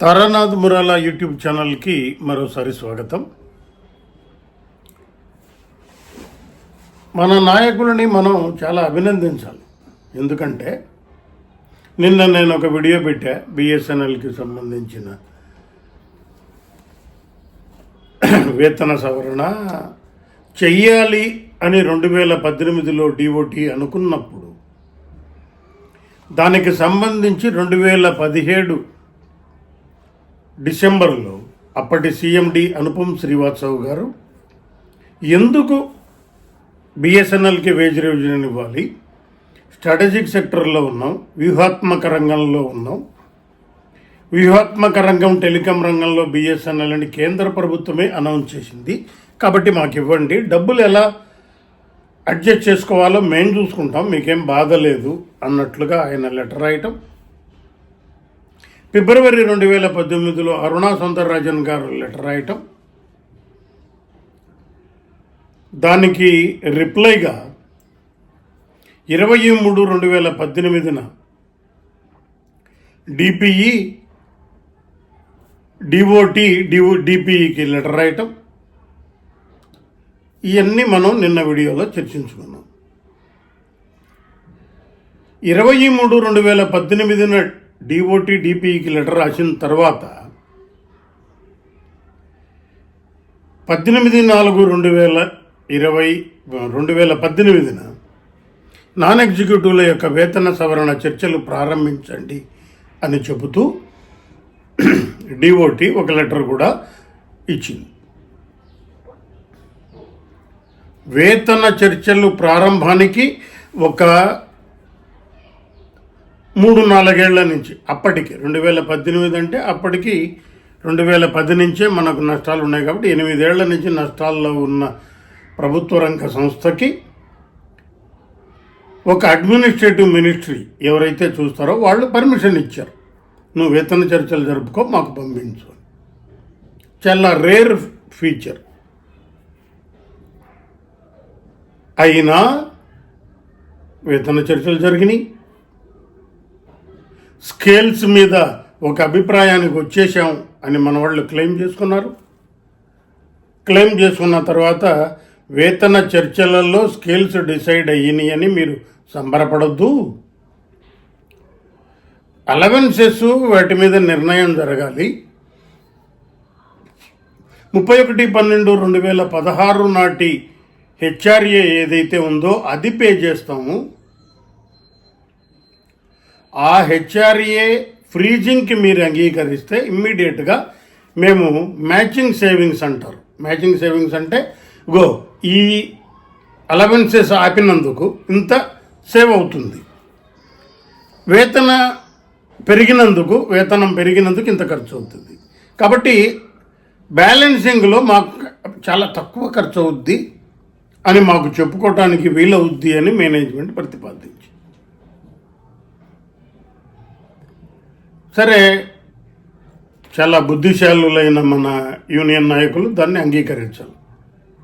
Taranath మురాలా YouTube ఛానల్కి మరోసారి స్వాగతం. మన నాయకులని మనం చాలా అభినందించాలి. ఎందుకంటే నిన్న నేను ఒక వీడియో పెట్టా బిఎస్ఎన్ఎల్కి సంబంధించిన వేతన సవరణ చెయ్యాలి అని రెండు వేల పద్దెనిమిదిలో డిఓటి అనుకున్నప్పుడు దానికి సంబంధించి రెండు వేల పదిహేడు డిసెంబర్లో అప్పటి సీఎండి అనుపం శ్రీవాత్సవ్ గారు ఎందుకు బిఎస్ఎన్ఎల్కి వేజ్ రివిజన్ ఇవ్వాలి? స్ట్రాటజిక్ సెక్టర్లో ఉన్నాం వ్యూహాత్మక రంగంలో ఉన్నాం. వ్యూహాత్మక రంగం టెలికాం రంగంలో బిఎస్ఎన్ఎల్ అని కేంద్ర ప్రభుత్వమే అనౌన్స్ చేసింది. కాబట్టి మాకు ఇవ్వండి. డబ్బులు ఎలా అడ్జస్ట్ చేసుకోవాలో మేము చూసుకుంటాం. మీకేం బాధ లేదు అన్నట్లుగా ఆయన లెటర్ రాయటం. ఫిబ్రవరి రెండు వేల పద్దెనిమిదిలో అరుణా సుందరరాజన్ గారు లెటర్ రాయటం. దానికి రిప్లైగా ఇరవై మూడు రెండు వేల పద్దెనిమిదిన డిపిఈ డిఓటి డిఓ డిపిఈకి లెటర్ రాయటం. ఇవన్నీ మనం నిన్న వీడియోలో చర్చించుకున్నాం. ఇరవై మూడు రెండు వేల పద్దెనిమిదిన డిఓటి డిపిఈకి లెటర్ రాసిన తర్వాత పద్దెనిమిది నాలుగు రెండు వేల ఇరవై రెండు వేల పద్దెనిమిదిన నాన్ ఎగ్జిక్యూటివ్ల యొక్క వేతన సవరణ చర్చలు ప్రారంభించండి అని చెబుతూ డిఓటి ఒక లెటర్ కూడా ఇచ్చింది. వేతన చర్చలు ప్రారంభానికి ఒక మూడు నాలుగేళ్ళ నుంచి అప్పటికి. రెండు వేల పద్దెనిమిది అంటే అప్పటికి రెండు వేల పది నుంచే మనకు నష్టాలు ఉన్నాయి కాబట్టి ఎనిమిదేళ్ళ నుంచి నష్టాల్లో ఉన్న ప్రభుత్వ రంగ సంస్థకి ఒక అడ్మినిస్ట్రేటివ్ మినిస్ట్రీ ఎవరైతే చూస్తారో వాళ్ళు పర్మిషన్ ఇచ్చారు. నువ్వు వేతన చర్చలు జరుపుకో మాకు పంపించు చాలా రేర్ ఫీచర్. అయినా వేతన చర్చలు జరిగినాయి. స్కేల్స్ మీద ఒక అభిప్రాయానికి వచ్చేసాం అని మన వాళ్ళు క్లెయిమ్ చేసుకున్నారు. క్లెయిమ్ చేసుకున్న తర్వాత వేతన చర్చలలో స్కేల్స్ డిసైడ్ అయ్యినాయి అని మీరు సంబరపడద్దు. అలవెన్సెస్ వాటి మీద నిర్ణయం జరగాలి. ముప్పై ఒకటి పన్నెండు రెండు వేల పదహారు నాటి హెచ్ఆర్ఏ ఏదైతే ఉందో అది పే చేస్తాము. ఆ హెచ్ఆర్ఏ ఫ్రీజింగ్కి మీరు అంగీకరిస్తే ఇమ్మీడియట్గా మేము మ్యాచింగ్ సేవింగ్స్ అంటారు. మ్యాచింగ్ సేవింగ్స్ అంటే గో ఈ అలవెన్సెస్ ఆపినందుకు ఇంత సేవ్ అవుతుంది. వేతన పెరిగినందుకు వేతనం పెరిగినందుకు ఇంత ఖర్చు అవుతుంది. కాబట్టి బ్యాలెన్సింగ్లో మాకు చాలా తక్కువ ఖర్చు అవుద్ది అని మాకు చెప్పుకోవటానికి వీలవుద్ది అని మేనేజ్మెంట్ ప్రతిపాదించింది. సరే చాలా బుద్ధిశాలులైన మన యూనియన్ నాయకులు దాన్ని అంగీకరించాలి.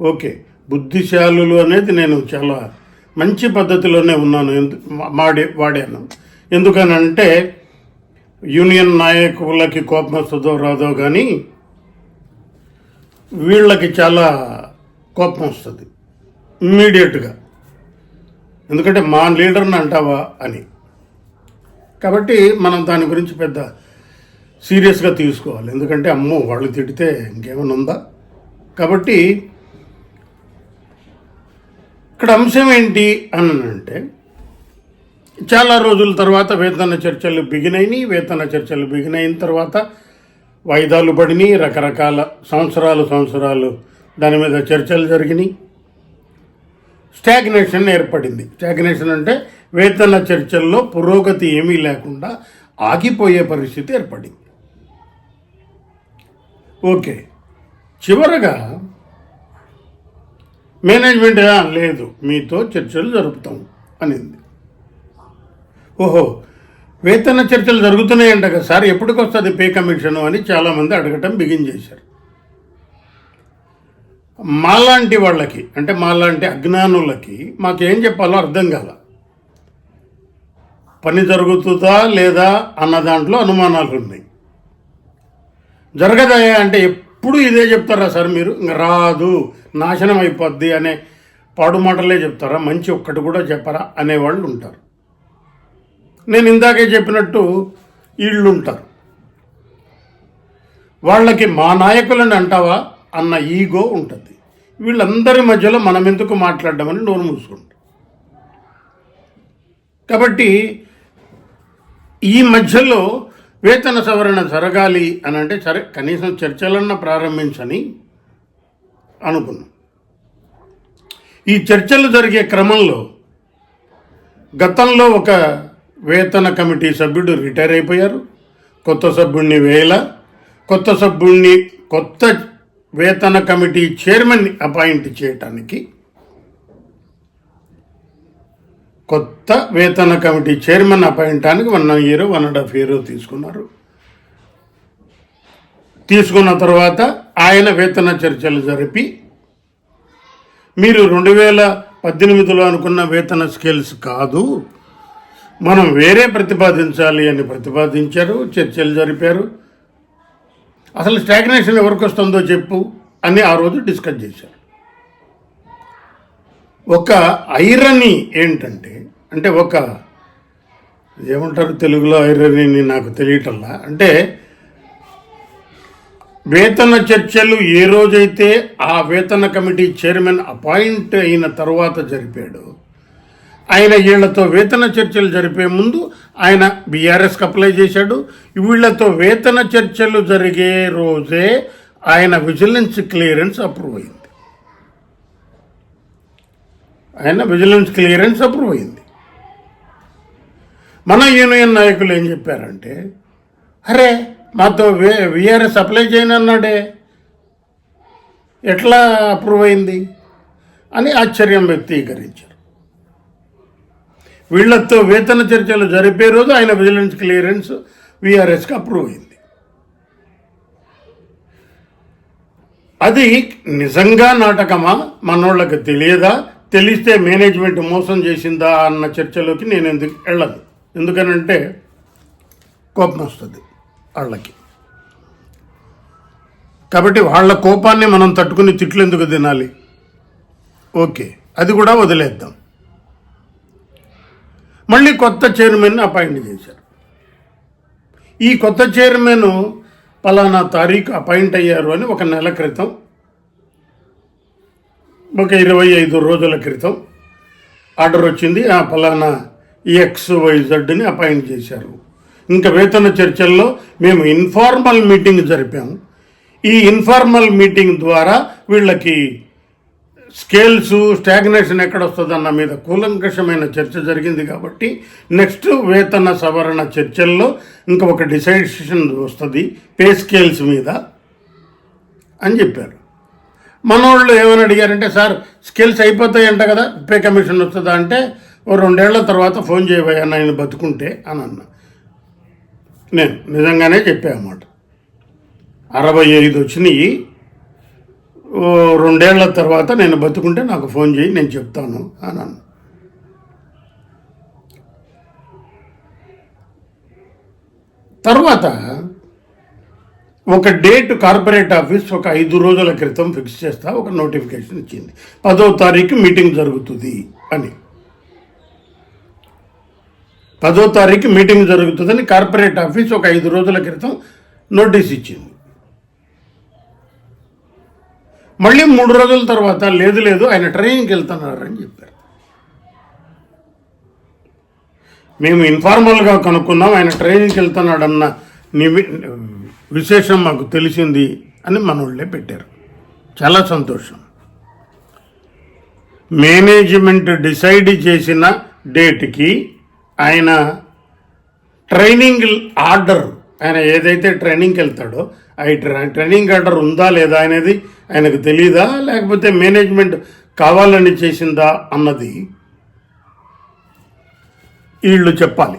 ఓకే బుద్ధిశాలులు అనేది నేను చాలా మంచి పద్ధతిలోనే ఉన్నాను ఎందు మాడే వాడాను. ఎందుకనంటే యూనియన్ నాయకులకి కోపం వస్తుందో రాదో కానీ వీళ్ళకి చాలా కోపం వస్తుంది ఇమ్మీడియట్గా. ఎందుకంటే మా లీడర్ని అంటావా అని. కాబట్టి మనం దాని గురించి పెద్ద సీరియస్గా తీసుకోవాలి. ఎందుకంటే అమ్మో వాళ్ళు తిడితే ఇంకేమైనా ఉందా? కాబట్టి ఇక్కడ అంశం ఏంటి అని అంటే చాలా రోజుల తర్వాత వేతన చర్చలు బిగినైనాయి వేతన చర్చలు బిగినైన తర్వాత వాయిదాలు పడినాయి రకరకాల సంవత్సరాలు సంవత్సరాలు దాని మీద చర్చలు జరిగినాయి. స్టాగ్నేషన్ ఏర్పడింది. స్టాగ్నేషన్ అంటే వేతన చర్చల్లో పురోగతి ఏమీ లేకుండా ఆగిపోయే పరిస్థితి ఏర్పడింది. ఓకే. చివరగా మేనేజ్మెంట్ లేదు మీతో చర్చలు జరుపుతాం అనింది. ఓహో వేతన చర్చలు జరుగుతున్నాయంట కదా సార్ ఎప్పటికి వస్తుంది పే కమిషన్ అని చాలామంది అడగటం బిగిన్ చేశారు. మాలాంటి వాళ్ళకి అంటే మాలాంటి అజ్ఞానులకి మాకేం చెప్పాలో అర్థం కాల. పని జరుగుతుందా లేదా అన్న దాంట్లో అనుమానాలు ఉన్నాయి జరగదయా అంటే ఎప్పుడు ఇదే చెప్తారా సార్ మీరు? రాదు నాశనం అయిపోద్ది అనే పాడు మాటలే చెప్తారా? మంచి ఒక్కటి కూడా చెప్పరా అనేవాళ్ళు ఉంటారు. నేను ఇందాకే చెప్పినట్టు వీళ్ళు ఉంటారు వాళ్ళకి మా నాయకులను అంటావా? అన్న ఈగో ఉంటుంది. వీళ్ళందరి మధ్యలో మనం ఎందుకు మాట్లాడడం నోరు మూసుకుంటాం కాబట్టి ఈ మధ్యలో వేతన సవరణ జరగాలి అని అంటే సరే కనీసం చర్చలన్న ప్రారంభించని అనుకున్నాం. ఈ చర్చలు జరిగే క్రమంలో గతంలో ఒక వేతన కమిటీ సభ్యుడు రిటైర్ అయిపోయారు. కొత్త సభ్యుడిని వేల కొత్త సభ్యుడిని కొత్త వేతన కమిటీ చైర్మన్ అపాయింట్ చేయటానికి కొత్త వేతన committee chairman అపాయింటానికి one year one and half year తీసుకున్నారు. తీసుకున్న తర్వాత ఆయన వేతన చర్చలు జరిపి మీరు రెండు వేల పద్దెనిమిదిలో అనుకున్న వేతన స్కేల్స్ కాదు మనం వేరే ప్రతిపాదించాలి అని ప్రతిపాదించారు చర్చలు జరిపారు. అసలు స్టాగ్నేషన్ ఎవరికి వస్తుందో చెప్పు అని ఆ రోజు డిస్కస్ చేశారు. ఒక ఐరనీ ఏంటంటే అంటే ఒక ఏమంటారు తెలుగులో ఐరనీని నాకు తెలియటల్లా అంటే వేతన చర్చలు ఏ రోజైతే ఆ వేతన కమిటీ చైర్మన్ అపాయింట్ అయిన తర్వాత జరిపాడు ఆయన వీళ్ళతో వేతన చర్చలు జరిపే ముందు ఆయన బీఆర్ఎస్కి అప్లై చేశాడు. వీళ్ళతో వేతన చర్చలు జరిగే రోజే ఆయన విజిలెన్స్ క్లియరెన్స్ అప్రూవ్ అయింది. ఆయన విజిలెన్స్ క్లియరెన్స్ అప్రూవ్ అయింది. మన యూనియన్ నాయకులు ఏం చెప్పారంటే అరే మాతో వే విఆర్ఎస్ అప్లై చేయను అన్నాడే. ఎట్లా అప్రూవ్ అయింది? అని ఆశ్చర్యం వ్యక్తీకరించారు. వీళ్ళతో వేతన చర్చలు జరిపే రోజు ఆయన విజిలెన్స్ క్లియరెన్స్ విఆర్ఎస్కి అప్రూవ్ అయింది. అది నిజంగా నాటకమా? మనోళ్ళకి తెలియదా? తెలిస్తే మేనేజ్మెంట్ మోసం చేసిందా అన్న చర్చలోకి నేను ఎందుకు వెళ్ళదు ఎందుకనంటే కోపం వస్తుంది వాళ్ళకి. కాబట్టి వాళ్ళ కోపాన్ని మనం తట్టుకుని తిట్లు ఎందుకు తినాలి? ఓకే. అది కూడా వదిలేద్దాం. మళ్ళీ కొత్త చైర్మన్ అపాయింట్ చేశారు. ఈ కొత్త చైర్మన్ పలానా తారీఖు అపాయింట్ అయ్యారు అని ఒక నెల క్రితం ఒక ఇరవై ఐదు రోజుల క్రితం ఆర్డర్ వచ్చింది. ఆ పలానా ఎక్స్ వైజెడ్ని అపాయింట్ చేశారు. ఇంకా వేతన చర్చల్లో మేము ఇన్ఫార్మల్ మీటింగ్ జరిపాము ఈ ఇన్ఫార్మల్ మీటింగ్ ద్వారా వీళ్ళకి స్కేల్స్ స్టాగ్నేషన్ ఎక్కడ వస్తుందన్న మీద కూలంకషమైన చర్చ జరిగింది కాబట్టి నెక్స్ట్ వేతన సవరణ చర్చల్లో ఇంకా ఒక డిసైషన్ వస్తుంది పే స్కేల్స్ మీద అని చెప్పారు. మనోళ్ళు ఏమని అడిగారంటే సార్ స్కిల్స్ అయిపోతాయంట కదా పే కమిషన్ వస్తుందా? అంటే ఓ రెండేళ్ళ తర్వాత ఫోన్ చేయబోయా ఆయన బతుకుంటే అని అన్న. నేను నిజంగానే చెప్పా అన్నమాట అరవై ఐదు వచ్చినాయి రెండేళ్ళ తర్వాత నేను బతుకుంటే నాకు ఫోన్ చేయి నేను చెప్తాను అన్నాను తర్వాత ఒక డేట్ కార్పొరేట్ ఆఫీస్ ఒక ఐదు రోజుల క్రితం ఫిక్స్ చేస్తా ఒక నోటిఫికేషన్ ఇచ్చింది. పదో తారీఖు మీటింగ్ జరుగుతుంది అని. పదో తారీఖు మీటింగ్ జరుగుతుందని కార్పొరేట్ ఆఫీస్ ఒక ఐదు రోజుల క్రితం నోటీస్ ఇచ్చింది. మళ్ళీ మూడు రోజుల తర్వాత లేదు లేదు ఆయన ట్రైనింగ్కి వెళ్తున్నారని చెప్పారు. మేము ఇన్ఫార్మల్గా కనుక్కున్నాం ఆయన ట్రైనింగ్కి వెళ్తున్నాడన్న నివి విశేషం మాకు తెలిసింది అని మనోళ్ళే పెట్టారు. చాలా సంతోషం. మేనేజ్మెంట్ డిసైడ్ చేసిన డేట్కి ఆయన ట్రైనింగ్ ఆర్డర్ ఆయన ఏదైతే ట్రైనింగ్కి వెళ్తాడో ఆ ట్రైనింగ్ ఆర్డర్ ఉందా లేదా అనేది ఆయనకు తెలియదా లేకపోతే మేనేజ్మెంట్ కావాలని చేసిందా అన్నది వీళ్ళు చెప్పాలి.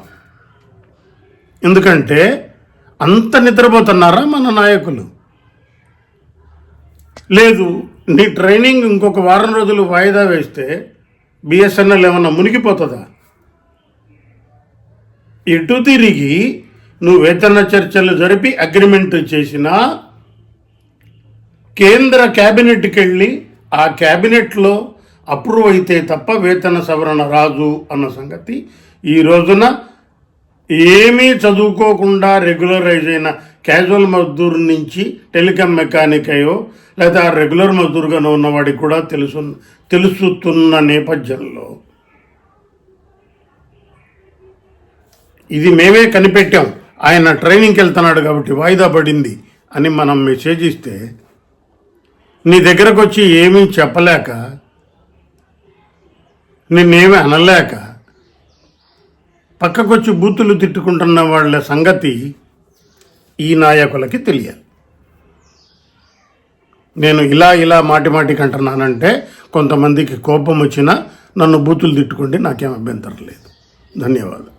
ఎందుకంటే అంత నిద్రపోతున్నారా మన నాయకులు? లేదు నీ ట్రైనింగ్ ఇంకొక వారం రోజులు వాయిదా వేస్తే బిఎస్ఎన్ఎల్ ఏమన్నా మునిగిపోతుందా? ఇటు తిరిగి నువ్వు వేతన చర్చలు జరిపి అగ్రిమెంట్ చేసినా కేంద్ర క్యాబినెట్కి వెళ్ళి ఆ క్యాబినెట్లో అప్రూవ్ అయితే తప్ప వేతన సవరణ రాదు అన్న సంగతి. ఈ రోజున ఏమీ చదువుకోకుండా రెగ్యులరైజ్ అయిన క్యాజువల్ మజ్దూర్ నుంచి టెలికాం మెకానిక్ అయ్యో లేదా రెగ్యులర్ మజ్దూర్గానే ఉన్నవాడికి కూడా తెలుసు తెలుస్తున్న నేపథ్యంలో. ఇది మేమే కనిపెట్టాం. ఆయన ట్రైనింగ్కి వెళ్తున్నాడు కాబట్టి వాయిదా పడింది అని మనం మెసేజ్ ఇస్తే నీ దగ్గరకు వచ్చి ఏమీ చెప్పలేక నిన్నేమి అనలేక పక్కకొచ్చి బూతులు తిట్టుకుంటున్న వాళ్ళ సంగతి ఈ నాయకులకి తెలియాలి. నేను ఇలా ఇలా మాటి మాటికి అంటున్నానంటే కొంతమందికి కోపం వచ్చినా నన్ను బూతులు తిట్టుకుంటే నాకేం అభ్యంతరం లేదు. ధన్యవాదాలు.